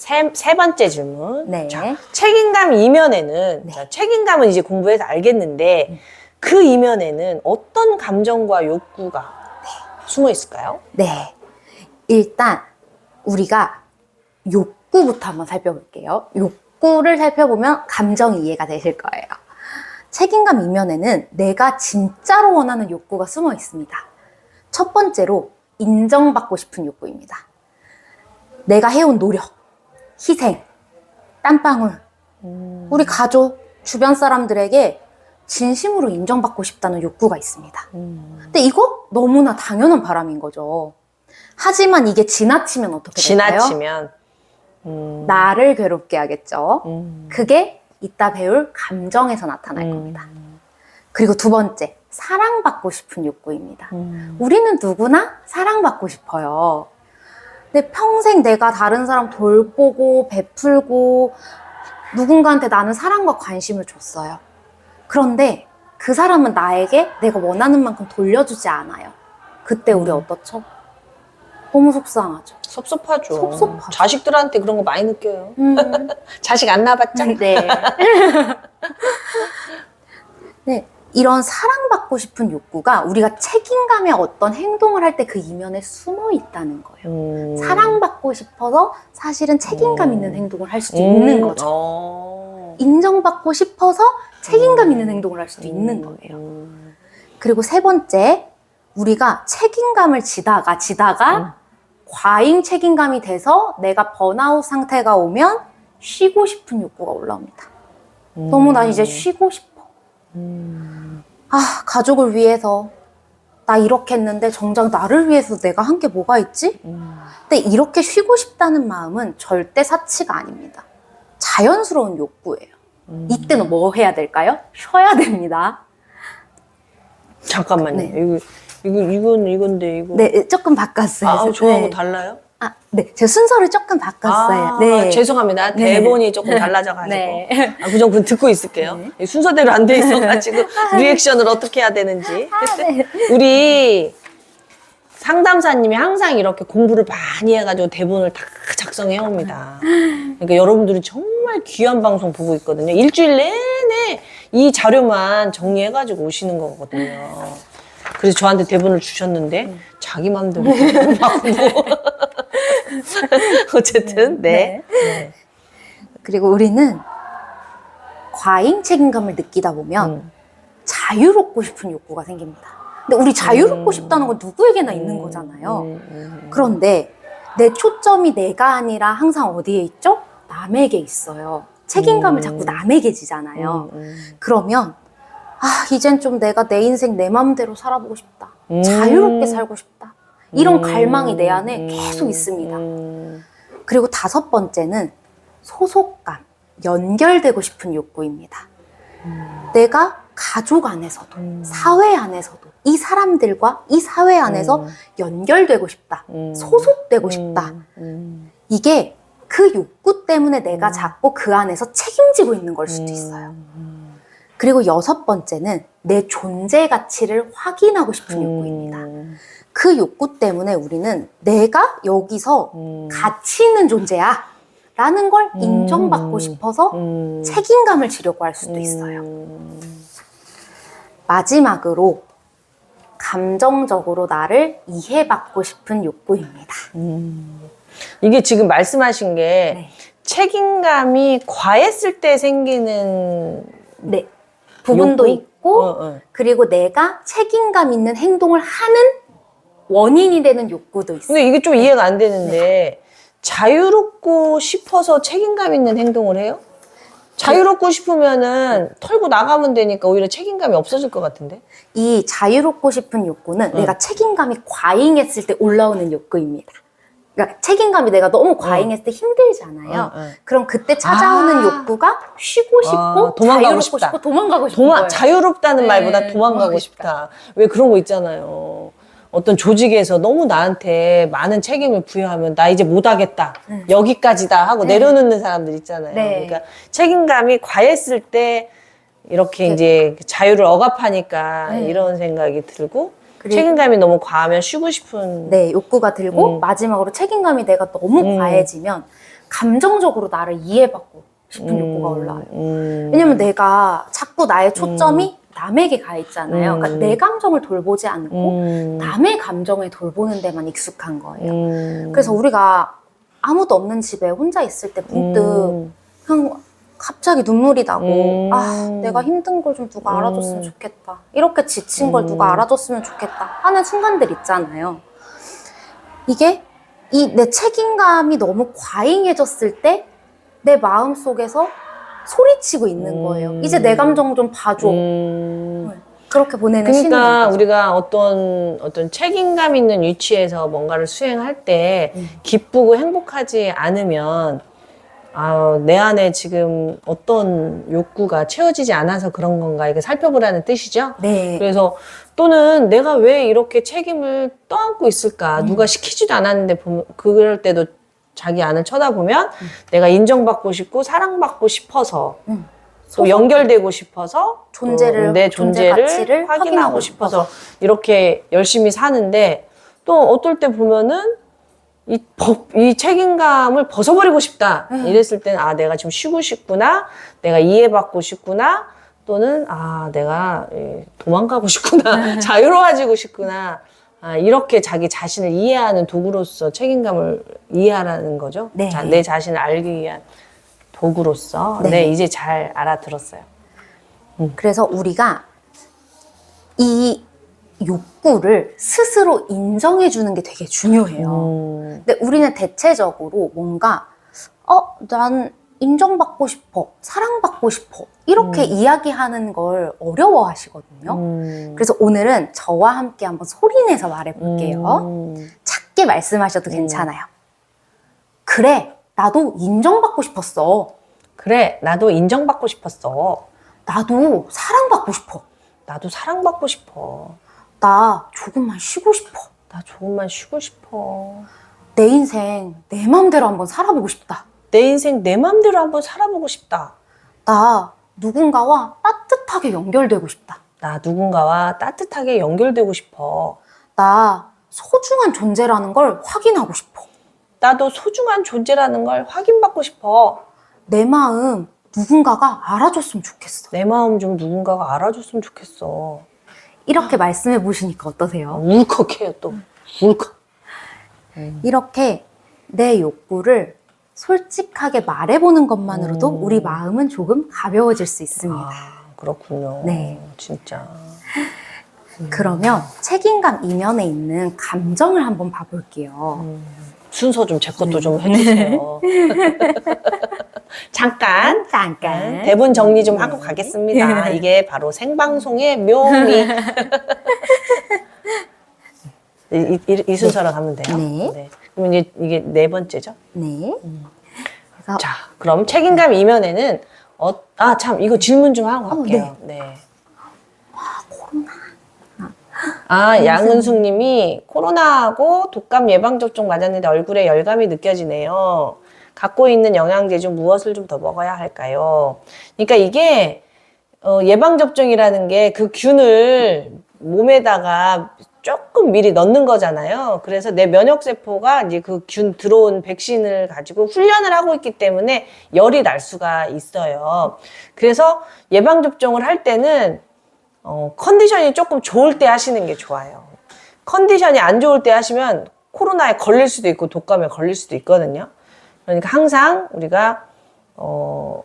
세, 세 번째 질문. 네. 자, 책임감 이면에는 네. 자, 책임감은 이제 공부해서 알겠는데 그 이면에는 어떤 감정과 욕구가 숨어 있을까요? 네. 일단 우리가 욕구부터 한번 살펴볼게요. 욕구를 살펴보면 감정이 이해가 되실 거예요. 책임감 이면에는 내가 진짜로 원하는 욕구가 숨어 있습니다. 첫 번째로 인정받고 싶은 욕구입니다. 내가 해온 노력, 희생, 땀방울, 우리 가족, 주변 사람들에게 진심으로 인정받고 싶다는 욕구가 있습니다. 근데 이거 너무나 당연한 바람인 거죠. 하지만 이게 지나치면 어떻게 될까요? 지나치면. 음, 나를 괴롭게 하겠죠. 음, 그게 이따 배울 감정에서 나타날 음. 겁니다. 그리고 두 번째, 사랑받고 싶은 욕구입니다. 음. 우리는 누구나 사랑받고 싶어요. 근데 평생 내가 다른 사람 돌보고 베풀고 누군가한테 나는 사랑과 관심을 줬어요. 그런데 그 사람은 나에게 내가 원하는 만큼 돌려주지 않아요. 그때 우리 음. 어떻죠? 너무 속상하죠. 섭섭하죠. 섭섭하죠. 자식들한테 그런 거 많이 느껴요. 음. 자식 안 낳아봤자? 네. 네. 이런 사랑받고 싶은 욕구가 우리가 책임감의 어떤 행동을 할 때 그 이면에 숨어 있다는 거예요. 음. 사랑받고 싶어서 사실은 책임감 음. 있는 행동을 할 수도 있는 거죠. 어. 인정받고 싶어서 책임감 음. 있는 행동을 할 수도 있는 음. 거예요. 음. 그리고 세 번째, 우리가 책임감을 지다가 지다가 음. 과잉 책임감이 돼서 내가 번아웃 상태가 오면 쉬고 싶은 욕구가 올라옵니다. 너무 나 이제 쉬고 싶어. 음. 아, 가족을 위해서 나 이렇게 했는데 정작 나를 위해서 내가 한 게 뭐가 있지? 음. 근데 이렇게 쉬고 싶다는 마음은 절대 사치가 아닙니다. 자연스러운 욕구예요. 음. 이때는 뭐 해야 될까요? 쉬어야 됩니다. 잠깐만요. 네. 이거 이거 이건 이건데 이거. 네, 조금 바꿨어요. 아, 저하고 네. 달라요? 아, 네. 제 순서를 조금 바꿨어요. 아, 네. 죄송합니다. 네. 대본이 조금 달라져가지고. 네. 아, 그정 그 듣고 있을게요. 네. 이 순서대로 안 돼 있어가지고 리액션을 어떻게 해야 되는지. 아, 네. 우리 상담사님이 항상 이렇게 공부를 많이 해가지고 대본을 다 작성해 옵니다. 그러니까 여러분들이 정말 귀한 방송 보고 있거든요. 일주일 내내 이 자료만 정리해가지고 오시는 거거든요. 그래서 저한테 대본을 주셨는데 자기 마음대로 바꾸고 어쨌든 네. 네. 그리고 우리는 과잉 책임감을 느끼다 보면 음. 자유롭고 싶은 욕구가 생깁니다. 근데 우리 자유롭고 음. 싶다는 건 누구에게나 있는 거잖아요. 음, 음, 그런데 내 초점이 내가 아니라 항상 어디에 있죠? 남에게 있어요. 책임감을 음. 자꾸 남에게 지잖아요. 음, 음. 그러면 아 이젠 좀 내가 내 인생 내 맘대로 살아보고 싶다. 음. 자유롭게 살고 싶다. 이런 음, 갈망이 내 안에 음, 계속 있습니다. 음. 그리고 다섯 번째는 소속감, 연결되고 싶은 욕구입니다. 내가 가족 안에서도, 음. 사회 안에서도, 이 사람들과 이 사회 안에서 음. 연결되고 싶다. 음. 소속되고 음, 싶다. 음. 이게 그 욕구 때문에 내가 음. 자꾸 그 안에서 책임지고 있는 걸 수도 있어요. 음. 그리고 여섯 번째는 내 존재 가치를 확인하고 싶은 욕구입니다. 음. 그 욕구 때문에 우리는 내가 여기서 음. 가치 있는 존재야. 라는 걸 음. 인정받고 싶어서 음. 책임감을 지려고 할 수도 있어요. 음. 마지막으로 감정적으로 나를 이해받고 싶은 욕구입니다. 음. 이게 지금 말씀하신 게 네. 책임감이 과했을 때 생기는 네. 부분도 욕구? 있고, 어, 어. 그리고 내가 책임감 있는 행동을 하는 원인이 되는 욕구도 있어요. 근데 이게 좀 이해가 안 되는데 자유롭고 싶어서 책임감 있는 행동을 해요? 자유롭고 싶으면은 털고 나가면 되니까 오히려 책임감이 없어질 것 같은데. 이 자유롭고 싶은 욕구는 응. 내가 책임감이 과잉했을 때 올라오는 욕구입니다. 그러니까 책임감이 내가 너무 과잉했을 때 힘들잖아요. 응, 응. 그럼 그때 찾아오는 아. 욕구가 쉬고 싶고 아, 도망가고 자유롭고 싶다. 싶고 도망가고 싶은 거예요. 자유롭다는 네, 말보다 도망가고 싶다. 왜 그런 거 있잖아요. 어떤 조직에서 너무 나한테 많은 책임을 부여하면 나 이제 못하겠다. 네. 여기까지다 하고 네. 내려놓는 사람들 있잖아요. 네. 그러니까 책임감이 과했을 때 이렇게 네. 이제 자유를 억압하니까 네. 이런 생각이 들고 책임감이 너무 과하면 쉬고 싶은. 네, 욕구가 들고 음. 마지막으로 책임감이 내가 너무 음. 과해지면 감정적으로 나를 이해받고 싶은 음, 욕구가 올라와요. 음. 왜냐면 내가 자꾸 나의 초점이 남에게 가 있잖아요. 음. 그러니까 내 감정을 돌보지 않고 음. 남의 감정을 돌보는 데만 익숙한 거예요. 음. 그래서 우리가 아무도 없는 집에 혼자 있을 때 문득 음. 그냥 갑자기 눈물이 나고 음. 아 내가 힘든 걸 좀 누가 음. 알아줬으면 좋겠다 이렇게 지친 걸 음. 누가 알아줬으면 좋겠다 하는 순간들 있잖아요 이게 이 내 책임감이 너무 과잉해졌을 때 내 마음 속에서 소리치고 있는 거예요 음. 이제 내 감정 좀 봐줘 음. 그렇게 보내는 신호인 그러니까. 우리가 어떤 어떤 책임감 있는 위치에서 뭔가를 수행할 때 음. 기쁘고 행복하지 않으면 아, 내 안에 지금 어떤 욕구가 채워지지 않아서 그런 건가 이렇게 살펴보라는 뜻이죠. 네 그래서 또는 내가 왜 이렇게 책임을 떠안고 있을까? 음. 누가 시키지도 않았는데 그럴 때도 자기 안을 쳐다보면 내가 인정받고 싶고 사랑받고 싶어서 음. 또 연결되고 싶어서 존재를, 또내 존재 존재를 가치를 확인하고 확인하고 싶어서 이렇게 열심히 사는데 또 어떨 때 보면은 이, 법, 이 책임감을 벗어버리고 싶다. 음. 이랬을 때는 아, 내가 지금 쉬고 싶구나. 내가 이해받고 싶구나. 또는 아, 내가 예, 도망가고 싶구나. 자유로워지고 싶구나. 아, 이렇게 자기 자신을 이해하는 도구로서 책임감을 이해하라는 거죠. 네. 자, 내 자신을 알기 위한 도구로서. 네. 네, 이제 잘 알아들었어요. 그래서 우리가 이 욕구를 스스로 인정해 주는 게 되게 중요해요. 음, 근데 우리는 대체적으로 뭔가 어, 난 인정받고 싶어, 사랑받고 싶어 이렇게 이야기하는 걸 어려워하시거든요. 음, 그래서 오늘은 저와 함께 한번 소리내서 말해볼게요. 음, 작게 말씀하셔도 음. 괜찮아요. 그래, 나도 인정받고 싶었어. 그래, 나도 인정받고 싶었어. 나도 사랑받고 싶어. 나도 사랑받고 싶어. 나 조금만 쉬고 싶어. 나 조금만 쉬고 싶어. 내 인생 내 맘대로 한번 살아보고 싶다. 내 인생 내 맘대로 한번 살아보고 싶다. 나 누군가와 따뜻하게 연결되고 싶다. 나 누군가와 따뜻하게 연결되고 싶어. 나 소중한 존재라는 걸 확인하고 싶어. 나도 소중한 존재라는 걸 확인받고 싶어. 내 마음 누군가가 알아줬으면 좋겠어. 내 마음 좀 누군가가 알아줬으면 좋겠어. 이렇게 말씀해 보시니까 어떠세요? 울컥해요, 또. 울컥. 이렇게 내 욕구를 솔직하게 말해보는 것만으로도 음. 우리 마음은 조금 가벼워질 수 있습니다. 아, 그렇군요. 네. 진짜. 그러면 책임감 이면에 있는 감정을 한번 봐볼게요. 순서 좀 제 것도 네. 좀 해주세요. 잠깐. 잠깐. 대본 정리 좀 하고 네. 가겠습니다. 이게 바로 생방송의 묘미. 이, 이, 이 순서로 가면 돼요. 네. 그럼 이제 이게 네 번째죠. 네. 그래서 자, 그럼 책임감 이면에는 어, 아, 참, 이거 질문 좀 하고 어, 갈게요. 네. 아, 양은숙 님이 코로나하고 독감 예방접종 맞았는데 얼굴에 열감이 느껴지네요. 갖고 있는 영양제 중 무엇을 좀 더 먹어야 할까요? 그러니까 이게 어, 예방접종이라는 게 그 균을 몸에다가 조금 미리 넣는 거잖아요. 그래서 내 면역세포가 이제 그 균 들어온 백신을 가지고 훈련을 하고 있기 때문에 열이 날 수가 있어요. 그래서 예방접종을 할 때는 어, 컨디션이 조금 좋을 때 하시는 게 좋아요. 컨디션이 안 좋을 때 하시면 코로나에 걸릴 수도 있고 독감에 걸릴 수도 있거든요. 그러니까 항상 우리가 어,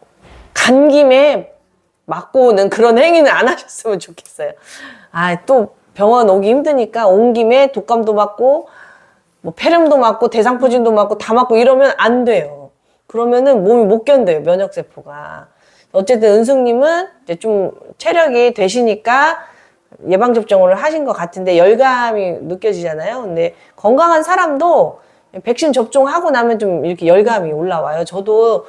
간 김에 맞고 오는 그런 행위는 안 하셨으면 좋겠어요. 아, 또 병원 오기 힘드니까 온 김에 독감도 맞고 뭐 폐렴도 맞고 대상포진도 맞고 다 맞고 이러면 안 돼요. 그러면은 몸이 못 견뎌요, 면역 세포가. 어쨌든 은숙님은 이제 좀 체력이 되시니까 예방 접종을 하신 것 같은데 열감이 느껴지잖아요. 근데 건강한 사람도 백신 접종하고 나면 좀 이렇게 열감이 올라와요. 저도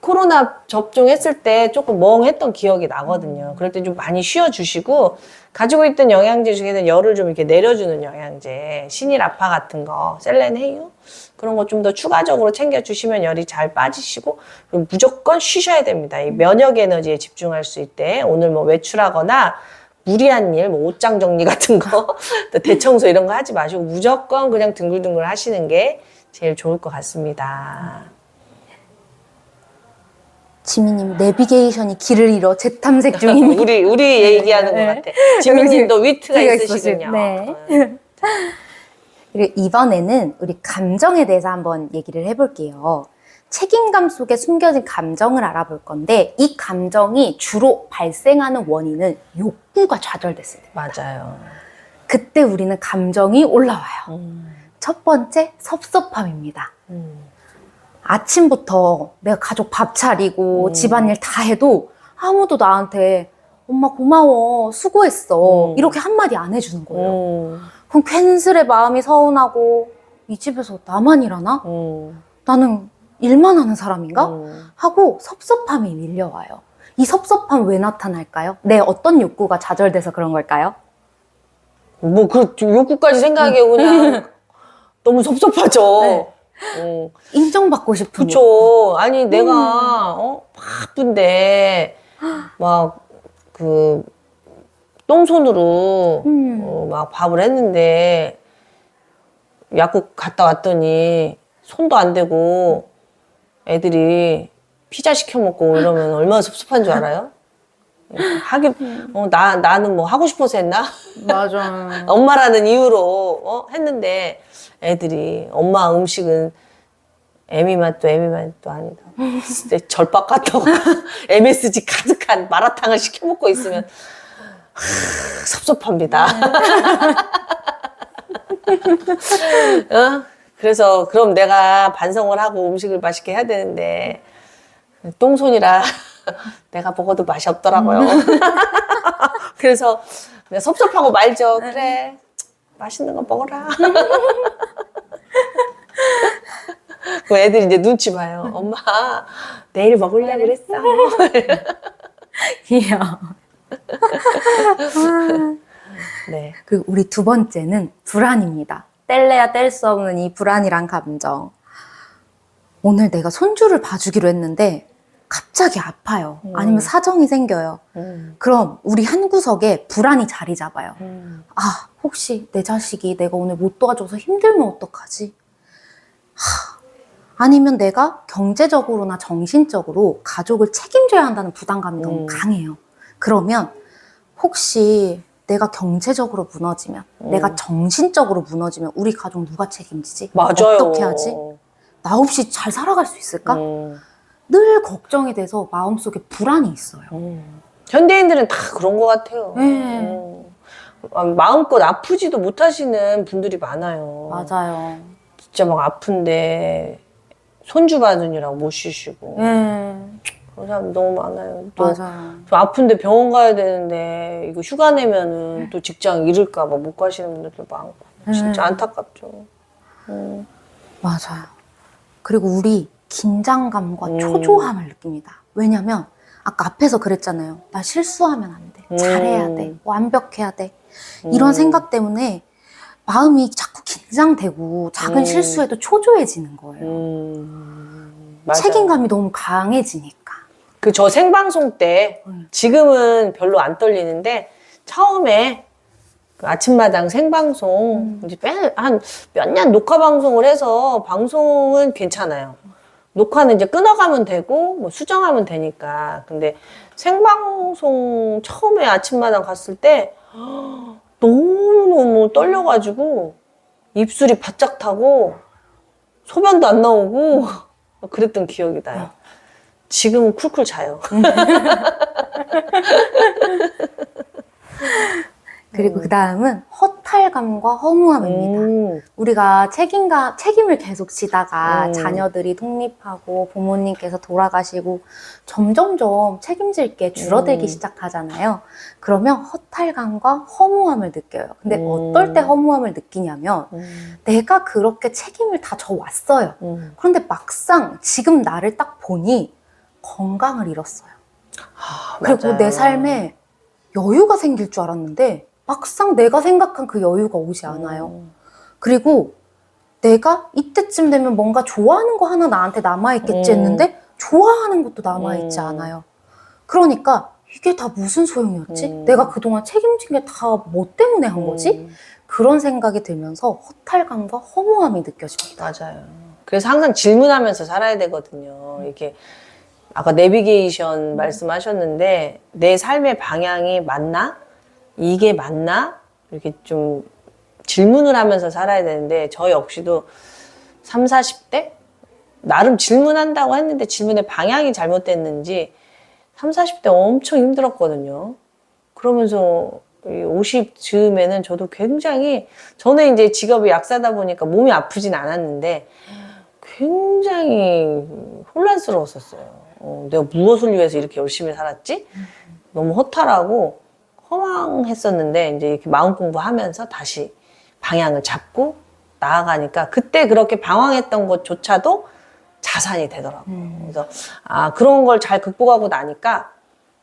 코로나 접종했을 때 조금 멍했던 기억이 나거든요. 그럴 때 좀 많이 쉬어주시고 가지고 있던 영양제 중에는 열을 좀 이렇게 내려주는 영양제, 신일아파 같은 거, 셀렌헤이유 그런 거 좀 더 추가적으로 챙겨주시면 열이 잘 빠지시고 그리고 무조건 쉬셔야 됩니다. 이 면역 에너지에 집중할 수 있대 오늘 뭐 외출하거나 무리한 일, 뭐 옷장 정리 같은 거, 또 대청소 이런 거 하지 마시고 무조건 그냥 둥글둥글 하시는 게 제일 좋을 것 같습니다. 지민님 내비게이션이 길을 잃어 재탐색 중입니다. 우리 우리 얘기하는 네. 것 같아. 지민님도 위트가 있으시군요. 네. 어. 그리고 이번에는 우리 감정에 대해서 한번 얘기를 해볼게요. 책임감 속에 숨겨진 감정을 알아볼 건데 이 감정이 주로 발생하는 원인은 욕구가 좌절됐을 때. 맞아요. 그때 우리는 감정이 올라와요. 음, 첫 번째 섭섭함입니다. 음, 아침부터 내가 가족 밥 차리고 음. 집안일 다 해도 아무도 나한테 엄마 고마워 수고했어 음. 이렇게 한마디 안 해주는 거예요. 음, 그럼 괜스레 마음이 서운하고 이 집에서 나만 일하나? 음, 나는 일만 하는 사람인가? 음. 하고 섭섭함이 밀려와요. 이 섭섭함 왜 나타날까요? 내 어떤 욕구가 좌절돼서 그런 걸까요? 뭐, 그, 욕구까지 생각해, 그냥. 너무 섭섭하죠. 네. 음, 인정받고 싶은 욕구. 그쵸. 아니, 내가, 어, 바쁜데, 막, 그, 똥손으로, 음. 어, 막 밥을 했는데, 약국 갔다 왔더니, 손도 안 대고, 애들이 피자 시켜 먹고 이러면 얼마나 섭섭한 줄 알아요? 하긴, 어, 나, 나는 뭐 하고 싶어서 했나? 맞아. 엄마라는 이유로 어? 했는데 애들이 엄마 음식은 애미 맛도 애미 맛도 아니다. 진짜 절박 같다고 MSG 가득한 마라탕을 시켜 먹고 있으면 하, 섭섭합니다. 어? 그래서 그럼 내가 반성을 하고 음식을 맛있게 해야 되는데 똥손이라 내가 먹어도 맛이 없더라고요. 그래서 그냥 섭섭하고 말죠. 그래. 맛있는 거 먹어라. 그 애들이 이제 눈치 봐요. 엄마, 내일 먹으려고 그랬어. 귀여워. 네. 그리고 우리 두 번째는 불안입니다. 뗄래야 뗄 수 없는 이 불안이란 감정. 오늘 내가 손주를 봐주기로 했는데 갑자기 아파요. 음. 아니면 사정이 생겨요. 음, 그럼 우리 한 구석에 불안이 자리 잡아요. 음, 아, 혹시 내 자식이 내가 오늘 못 도와줘서 힘들면 어떡하지? 하, 아니면 내가 경제적으로나 정신적으로 가족을 책임져야 한다는 부담감이 너무 음. 강해요. 그러면 혹시 내가 경제적으로 무너지면, 음. 내가 정신적으로 무너지면 우리 가족 누가 책임지지? 맞아요. 어떻게 하지? 나 없이 잘 살아갈 수 있을까? 음, 늘 걱정이 돼서 마음속에 불안이 있어요. 음. 현대인들은 다 그런 것 같아요. 네. 음. 아, 마음껏 아프지도 못하시는 분들이 많아요. 맞아요. 진짜 막 아픈데 손주 받으느라고 못 쉬시고 네, 그런 사람 너무 많아요. 또 맞아요. 저 아픈데 병원 가야 되는데 이거 휴가 내면은 또 직장 잃을까 봐 못 가시는 분들도 많고 진짜 음. 안타깝죠. 음. 맞아요. 그리고 우리 긴장감과 음. 초조함을 느낍니다. 왜냐면 아까 앞에서 그랬잖아요. 나 실수하면 안 돼. 음. 잘해야 돼. 완벽해야 돼. 이런 음. 생각 때문에 마음이 자꾸 긴장되고 작은 음. 실수에도 초조해지는 거예요. 음. 책임감이 너무 강해지니까. 그 저 생방송 때 음. 지금은 별로 안 떨리는데 처음에 그 아침마당 생방송 음. 이제 한몇 년 녹화 방송을 해서 방송은 괜찮아요. 녹화는 이제 끊어가면 되고 뭐 수정하면 되니까. 근데 생방송 처음에 아침마당 갔을 때 너무너무 떨려가지고 입술이 바짝 타고 소변도 안 나오고 그랬던 기억이 나요. 지금은 쿨쿨 자요. 그리고 그 다음은 허탈감과 허무함입니다. 음, 우리가 책임감, 책임을 계속 지다가 음. 자녀들이 독립하고 부모님께서 돌아가시고 점점점 책임질 게 줄어들기 음. 시작하잖아요. 그러면 허탈감과 허무함을 느껴요. 근데 음. 어떨 때 허무함을 느끼냐면 음, 내가 그렇게 책임을 다 져왔어요. 음. 그런데 막상 지금 나를 딱 보니 건강을 잃었어요. 아, 그리고. 내 삶에 여유가 생길 줄 알았는데 막상 내가 생각한 그 여유가 오지 않아요. 음. 그리고 내가 이때쯤 되면 뭔가 좋아하는 거 하나 나한테 남아있겠지 음. 했는데 좋아하는 것도 남아있지 음. 않아요. 그러니까 이게 다 무슨 소용이었지? 음. 내가 그동안 책임진 게 다 뭐 때문에 한 거지? 음, 그런 생각이 들면서 허탈감과 허무함이 느껴집니다. 맞아요. 그래서 항상 질문하면서 살아야 되거든요. 이렇게 아까 내비게이션 말씀하셨는데 내 삶의 방향이 맞나? 이게 맞나? 이렇게 좀 질문을 하면서 살아야 되는데 저 역시도 3, 40대 나름 질문한다고 했는데 질문의 방향이 잘못됐는지 3, 40대 엄청 힘들었거든요. 그러면서 50 즈음에는 저도 굉장히 저는 이제 직업이 약사다 보니까 몸이 아프진 않았는데 굉장히 혼란스러웠었어요. 어, 내가 무엇을 위해서 이렇게 열심히 살았지? 너무 허탈하고 허망했었는데 이제 이렇게 마음 공부하면서 다시 방향을 잡고 나아가니까 그때 그렇게 방황했던 것조차도 자산이 되더라고요. 그래서 아 그런 걸 잘 극복하고 나니까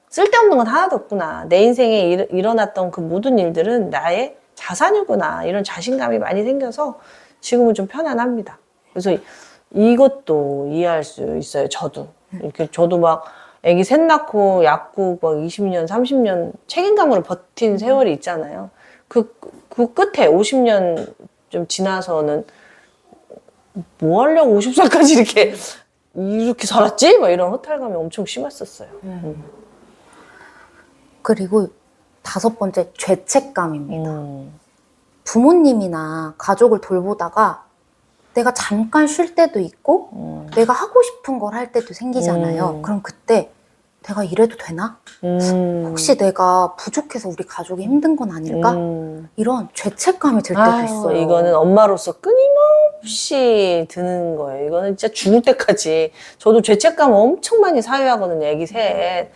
쓸데없는 건 하나도 없구나. 내 인생에 일, 일어났던 그 모든 일들은 나의 자산이구나. 이런 자신감이 많이 생겨서 지금은 좀 편안합니다. 그래서 이- 이것도 이해할 수 있어요. 저도. 이렇게 저도 막 아기 셋 낳고 약국 막 20년, 30년 책임감으로 버틴 세월이 있잖아요. 그, 그 끝에 50년 좀 지나서는 뭐 하려고 50살까지 이렇게 이렇게 살았지? 막 이런 허탈감이 엄청 심했었어요. 그리고 다섯 번째 죄책감입니다. 음. 부모님이나 가족을 돌보다가 내가 잠깐 쉴 때도 있고 음. 내가 하고 싶은 걸 할 때도 생기잖아요. 음. 그럼 그때 내가 이래도 되나? 음. 혹시 내가 부족해서 우리 가족이 힘든 건 아닐까? 음. 이런 죄책감이 들 때도 아유, 있어요. 이거는 엄마로서 끊임없이 드는 거예요. 이거는 진짜 죽을 때까지. 저도 죄책감 엄청 많이 사유하거든요. 애기 셋.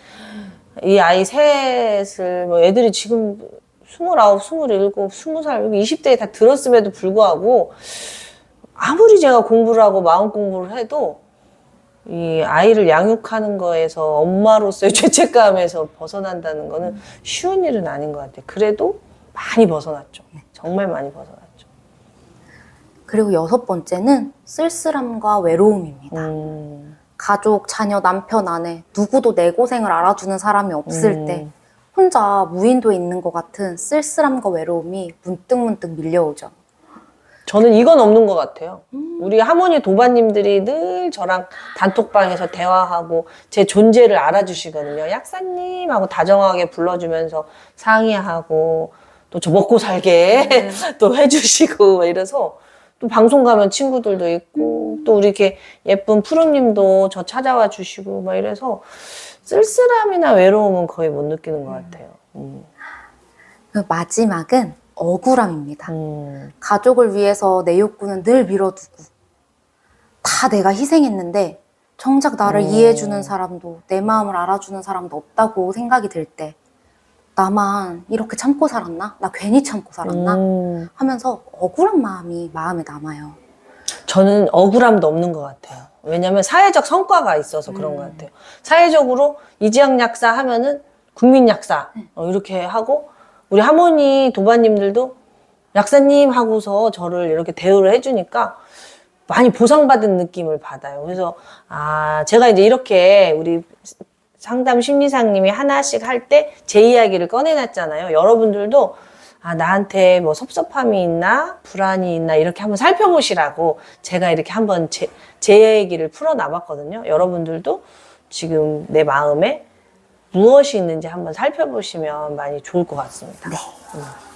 이 아이 셋을, 뭐 애들이 지금 스물아홉, 스물일곱, 스무 살, 20대에 다 들었음에도 불구하고 아무리 제가 공부를 하고 마음 공부를 해도 이 아이를 양육하는 거에서 엄마로서의 죄책감에서 벗어난다는 거는 쉬운 일은 아닌 것 같아요. 그래도 많이 벗어났죠. 정말 많이 벗어났죠. 그리고 여섯 번째는 쓸쓸함과 외로움입니다. 음, 가족, 자녀, 남편, 아내 누구도 내 고생을 알아주는 사람이 없을 음. 때 혼자 무인도에 있는 것 같은 쓸쓸함과 외로움이 문득문득 밀려오죠. 저는 이건 없는 것 같아요. 우리 하모니 도반님들이 늘 저랑 단톡방에서 대화하고 제 존재를 알아주시거든요. 약사님 하고 다정하게 불러주면서 상의하고 또 저 먹고 살게 또 해주시고 막 이래서 또 방송 가면 친구들도 있고 또 우리 이렇게 예쁜 푸르님도 저 찾아와 주시고 막 이래서 쓸쓸함이나 외로움은 거의 못 느끼는 것 같아요. 음. 그 마지막은 억울함입니다. 음. 가족을 위해서 내 욕구는 늘 밀어두고 다 내가 희생했는데 정작 나를 음. 이해해주는 사람도 내 마음을 알아주는 사람도 없다고 생각이 들 때 나만 이렇게 참고 살았나? 나 괜히 참고 살았나? 음. 하면서 억울한 마음이 마음에 남아요. 저는 억울함도 없는 것 같아요. 왜냐하면 사회적 성과가 있어서 그런 것 같아요. 사회적으로 이지영 약사 하면은 국민 약사 어, 이렇게 하고 우리 하모니 도반님들도 약사님 하고서 저를 이렇게 대우를 해주니까 많이 보상받은 느낌을 받아요. 그래서 아 제가 이제 이렇게 우리 상담 심리상님이 하나씩 할 때 제 이야기를 꺼내놨잖아요. 여러분들도 아, 나한테 뭐 섭섭함이 있나, 불안이 있나, 이렇게 한번 살펴보시라고 제가 이렇게 한번 제, 제 얘기를 풀어놔봤거든요. 여러분들도 지금 내 마음에 무엇이 있는지 한번 살펴보시면 많이 좋을 것 같습니다. 네. 음.